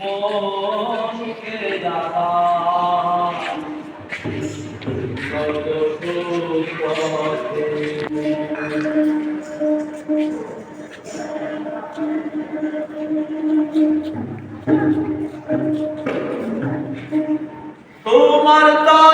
মনকে দেখা কত তোমার তো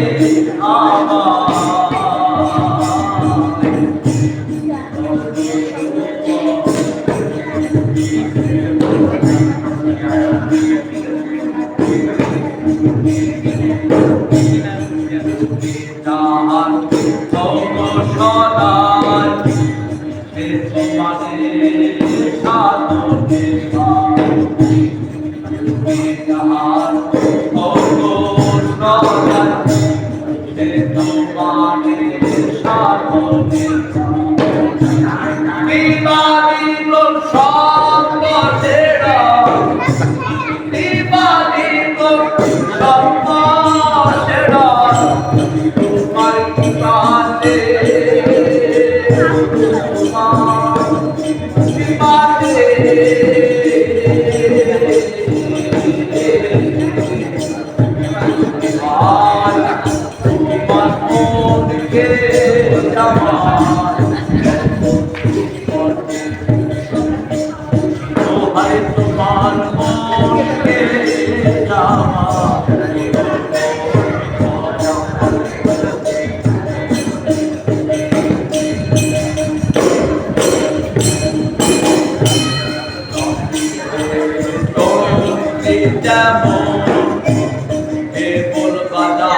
Amen. বিবাদিত সম্পর্কে যাব এ কলকাতা